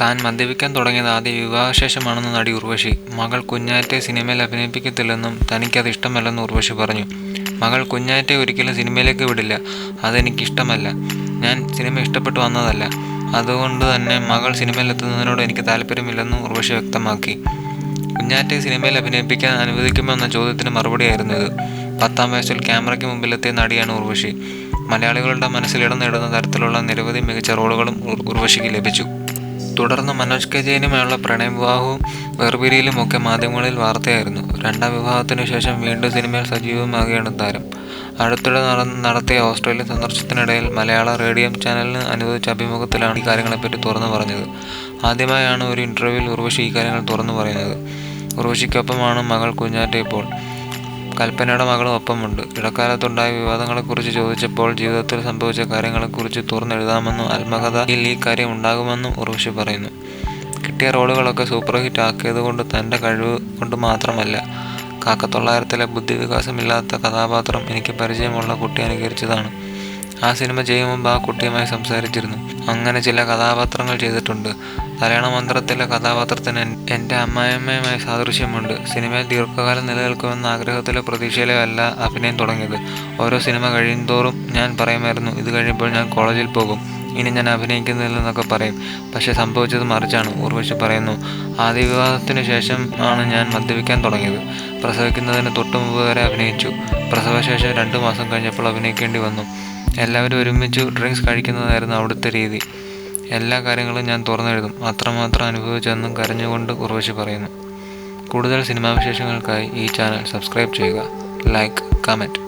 താൻ മദ്യപിക്കാൻ തുടങ്ങിയത് ആദ്യ വിവാഹശേഷമാണെന്ന് നടി ഉർവശി. മകൾ കുഞ്ഞാറ്റെ സിനിമയിൽ അഭിനയിപ്പിക്കത്തില്ലെന്നും തനിക്കത് ഇഷ്ടമല്ലെന്നും ഉർവശി പറഞ്ഞു. മകൾ കുഞ്ഞാറ്റെ ഒരിക്കലും സിനിമയിലേക്ക് വിടില്ല. അതെനിക്കിഷ്ടമല്ല. ഞാൻ സിനിമ ഇഷ്ടപ്പെട്ടു വന്നതല്ല. അതുകൊണ്ട് തന്നെ മകൾ സിനിമയിലെത്തുന്നതിനോട് എനിക്ക് താല്പര്യമില്ലെന്നും ഉർവശി വ്യക്തമാക്കി. കുഞ്ഞാറ്റെ സിനിമയിൽ അഭിനയിപ്പിക്കാൻ അനുവദിക്കുമോ എന്ന ചോദ്യത്തിന് മറുപടിയായിരുന്നു ഇത്. പത്താം വയസ്സിൽ ക്യാമറയ്ക്ക് മുമ്പിലെത്തിയ നടിയാണ് ഉർവശി. മലയാളികളുടെ മനസ്സിൽ ഇടം നേടുന്ന തരത്തിലുള്ള നിരവധി മികച്ച റോളുകളും ഉർ- ഉർവശിക്ക് ലഭിച്ചു. തുടർന്ന് മനോജ് കെ ജയനുമായുള്ള പ്രണയവിവാഹവും വേർപിരിയിലും ഒക്കെ മാധ്യമങ്ങളിൽ വാർത്തയായിരുന്നു. രണ്ടാം വിവാഹത്തിനു ശേഷം വീണ്ടും സിനിമയിൽ സജീവമാകുകയാണ് താരം. അടുത്തിടെ നട- നടത്തിയ ഓസ്ട്രേലിയൻ സന്ദർശനത്തിനിടയിൽ മലയാള റേഡിയോ ചാനലിന് അനുവദിച്ച അഭിമുഖത്തിലാണ് ഈ കാര്യങ്ങളെപ്പറ്റി തുറന്നു പറഞ്ഞത്. ആദ്യമായാണ് ഒരു ഇന്റർവ്യൂവിൽ ഉർവശി ഈ കാര്യങ്ങൾ തുറന്നു പറയുന്നത്. ഉർവശിക്കൊപ്പമാണ് മകൾ കുഞ്ഞാറ്റ ഇപ്പോൾ കൽപ്പനയുടെ മകളും ഒപ്പമുണ്ട്. ഇടക്കാലത്തുണ്ടായ വിവാദങ്ങളെക്കുറിച്ച് ചോദിച്ചപ്പോൾ ജീവിതത്തിൽ സംഭവിച്ച കാര്യങ്ങളെക്കുറിച്ച് തുറന്നെഴുതാമെന്നും ആത്മകഥയിൽ ഈ കാര്യം ഉണ്ടാകുമെന്നും ഉർവശി പറയുന്നു. കിട്ടിയ റോളുകളൊക്കെ സൂപ്പർ ഹിറ്റ് ആക്കിയത് കൊണ്ട് തന്റെ കഴിവ് കൊണ്ട് മാത്രമല്ല കാക്കത്തൊള്ളായിരത്തിലെ ബുദ്ധിവികാസമില്ലാത്ത കഥാപാത്രം എനിക്ക് പരിചയമുള്ള കുട്ടി അനുകരിച്ചതാണ്. ആ സിനിമ ചെയ്യും മുമ്പ് ആ കുട്ടിയുമായി സംസാരിച്ചിരുന്നു. അങ്ങനെ ചില കഥാപാത്രങ്ങൾ ചെയ്തിട്ടുണ്ട്. തലയണ മന്ത്രത്തിലെ കഥാപാത്രത്തിന് എന്റെ അമ്മായിയമ്മയുമായി സാദൃശ്യമുണ്ട്. സിനിമയിൽ ദീർഘകാലം നിലനിൽക്കുമെന്ന ആഗ്രഹത്തിലോ പ്രതീക്ഷയിലോ അല്ല അഭിനയം തുടങ്ങിയത്. ഓരോ സിനിമ കഴിയുന്തോറും ഞാൻ പറയുമായിരുന്നു ഇത് കഴിയുമ്പോൾ ഞാൻ കോളേജിൽ പോകും. ഇനി ഞാൻ അഭിനയിക്കുന്നില്ലെന്നൊക്കെ പറയും. പക്ഷെ സംഭവിച്ചത് മറിച്ചാണ് ഉർവശി പറയുന്നു. ആദ്യ വിവാഹത്തിന് ശേഷം ആണ് ഞാൻ മദ്യപിക്കാൻ തുടങ്ങിയത്. പ്രസവിക്കുന്നതിന് തൊട്ടു മുമ്പ് വരെ അഭിനയിച്ചു. പ്രസവശേഷം രണ്ട് മാസം കഴിഞ്ഞപ്പോൾ അഭിനയിക്കേണ്ടി വന്നു. എല്ലാവരും ഒരുമിച്ച് ഡ്രിങ്ക്സ് കഴിക്കുന്നതായിരുന്നു അവിടുത്തെ രീതി. എല്ലാ കാര്യങ്ങളും ഞാൻ തുറന്നെഴുതും. അത്രമാത്രം അനുഭവിച്ചെന്നും കരഞ്ഞുകൊണ്ട് ഉർവശി പറയുന്നു. കൂടുതൽ സിനിമാ വിശേഷങ്ങൾക്കായി ഈ ചാനൽ സബ്സ്ക്രൈബ് ചെയ്യുക. Like comment